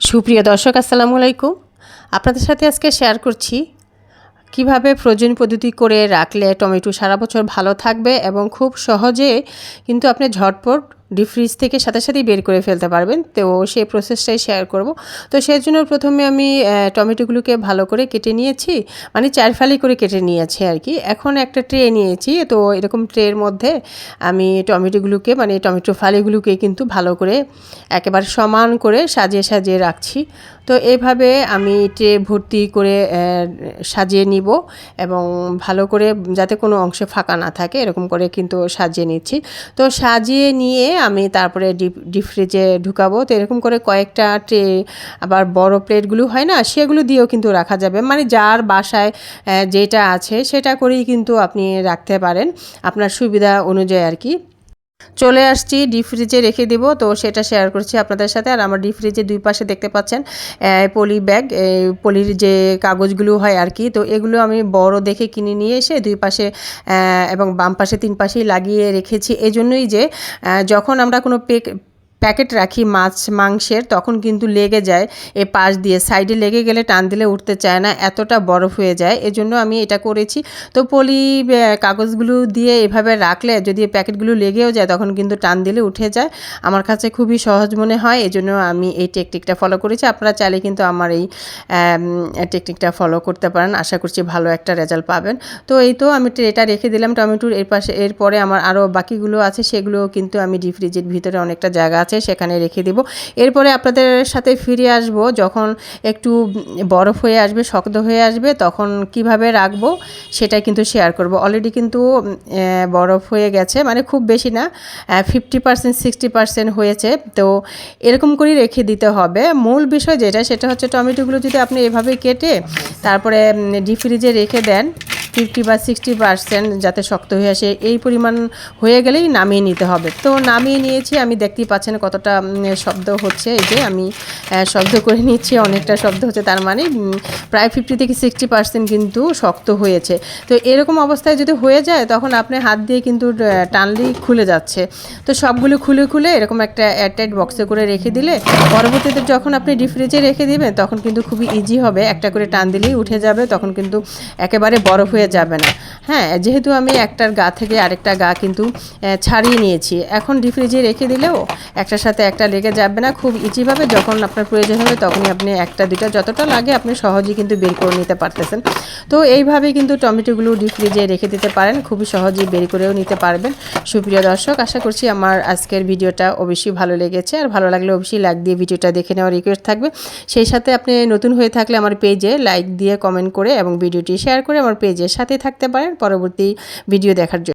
সুপ্রিয় দর্শক, আসসালামু আলাইকুম। আপনাদের সাথে আজকে শেয়ার করছি কীভাবে প্রয়োজন পদ্ধতি করে রাখলে টমেটো সারা বছর ভালো থাকবে এবং খুব সহজে কিন্তু আপনি ঝটপট ডিপ ফ্রিজ থেকে সাথে সাথেই বের করে ফেলতে পারবেন। তো সেই প্রসেসটাই শেয়ার করব। তো সেই জন্য প্রথমে আমি টমেটোগুলোকে ভালো করে কেটে নিয়েছি। মানে চার ফালি করে কেটে নিয়েছি আর কি এখন একটা ট্রে নিয়েছি। তো এরকম ট্রের মধ্যে আমি টমেটোগুলোকে মানে টমেটো ফালিগুলোকে কিন্তু ভালো করে একেবারে সমান করে সাজিয়ে সাজিয়ে রাখছি। তো এভাবে আমি ট্রে ভর্তি করে সাজিয়ে নিব এবং ভালো করে যাতে কোনো অংশে ফাঁকা না থাকে, এরকম করে কিন্তু সাজিয়ে নিচ্ছি। তো সাজিয়ে নিয়ে আমি তারপরে ডিপ ডিপ ফ্রিজে ঢুকাবো। তো এরকম করে কয়েকটা ট্রে, আবার বড় প্লেটগুলো হয় না, সেগুলো দিয়েও কিন্তু রাখা যাবে। মানে যার বাসায় যেটা আছে সেটা করেই কিন্তু আপনি রাখতে পারেন। আপনার সুবিধা অনুযায়ী আর কি। চলে আসছি ডিপ ফ্রিজে রেখে দেবো। তো সেটা শেয়ার করছি আপনাদের সাথে। আর আমার ডিপ ফ্রিজে দুই পাশে দেখতে পাচ্ছেন পলি ব্যাগ পলির যে কাগজগুলো হয় আর কি, তো এগুলো আমি বড় দেখে কিনে নিয়ে এসে দুই পাশে এবং বাম পাশে তিন পাশেই লাগিয়ে রেখেছি। এজন্যই যে যখন আমরা কোনো পেক প্যাকেট রাখি মাছ, মাংসের, তখন কিন্তু লেগে যায় এ পাশ দিয়ে। সাইডে লেগে গেলে টান দিলে উঠতে চায় না, এতটা বরফ হয়ে যায়। এজন্য আমি এটা করেছি। তো পলি কাগজগুলো দিয়ে এভাবে রাখলে যদি প্যাকেটগুলো লেগেও যায়, তখন কিন্তু টান দিলে উঠে যায়। আমার কাছে খুবই সহজ মনে হয়, এজন্য আমি এই টেকনিকটা ফলো করেছি। আপনারা চাইলে কিন্তু আমার এই টেকনিকটা ফলো করতে পারেন। আশা করছি ভালো একটা রেজাল্ট পাবেন। তো এই তো আমি এটা রেখে দিলাম টমেটোর এর পাশে। এরপরে আমার আরও বাকিগুলো আছে সেগুলো কিন্তু আমি ডিপ ফ্রিজের ভিতরে অনেকটা জায়গা আছে। সেখানে রেখে দিব। এরপরে আপনাদের সাথে ফিরে আসব, যখন একটু বরফ হয়ে আসবে, শক্ত হয়ে আসবে, তখন কীভাবে রাখব সেটাই কিন্তু শেয়ার করব। অলরেডি কিন্তু বরফ হয়ে গেছে মানে খুব বেশি না ফিফটি পার্সেন্ট সিক্সটি পার্সেন্ট হয়েছে। তো এরকম করেই রেখে দিতে হবে। মূল বিষয় যেটা, সেটা হচ্ছে টমেটোগুলো যদি আপনি এভাবে কেটে, তারপরে ডিপ ফ্রিজে রেখে দেন ফিফটি বা সিক্সটি পার্সেন্ট যাতে শক্ত হয়ে আসে, এই পরিমাণ হয়ে গেলেই নামিয়ে নিতে হবে। তো নামিয়ে নিয়েছি, আমি দেখতেই পাচ্ছেন কতটা শব্দ হচ্ছে। এই যে আমি শব্দ করে নিচ্ছি, অনেকটা শব্দ হচ্ছে, তার মানে প্রায় ফিফটি থেকে সিক্সটি পার্সেন্ট কিন্তু শক্ত হয়েছে। তো এরকম অবস্থায় যদি হয়ে যায়, তখন আপনি হাত দিয়ে কিন্তু টানলেই খুলে যাচ্ছে। তো সবগুলো খুলে খুলে এরকম একটা এয়ারটাইট বক্সে করে রেখে দিলে, পরবর্তীতে যখন আপনি ডিপ ফ্রিজে রেখে দিবেন, তখন কিন্তু খুবই ইজি হবে। একটা করে টান দিলেই উঠে যাবে, তখন কিন্তু একেবারে বরফ হয়ে যাবে না। হ্যাঁ যেহেতু আমি একটার গা থেকে আরেকটা গা কিন্তু ছাড়িয়ে নিয়েছি। এখন ডিপ ফ্রিজে রেখে দিলেও একটার সাথে একটা লেগে যাবে না। খুব ইজিভাবে যখন আপনার প্রয়োজন হবে তখনই আপনি একটা দুটা যতটা লাগে আপনি সহজেই কিন্তু বের করে নিতে পারতেছেন। তো এইভাবে কিন্তু টমেটোগুলো ডিপ ফ্রিজে রেখে দিতে পারেন। খুবই সহজেই বের করেও নিতে পারবেন। সুপ্রিয় দর্শক, আশা করছি আমার আজকের ভিডিওটা অবশ্যই ভালো লেগেছে। আর ভালো লাগলে অবশ্যই লাইক দিয়ে ভিডিওটা দেখে নেওয়ার রিকোয়েস্ট থাকবে। সেই সাথে আপনি নতুন হয়ে থাকলে আমার পেজে লাইক দিয়ে কমেন্ট করে এবং ভিডিওটি শেয়ার করে আমার পেজের সাথে থাকতে পারেন। পরবর্তী ভিডিও দেখার জন্য।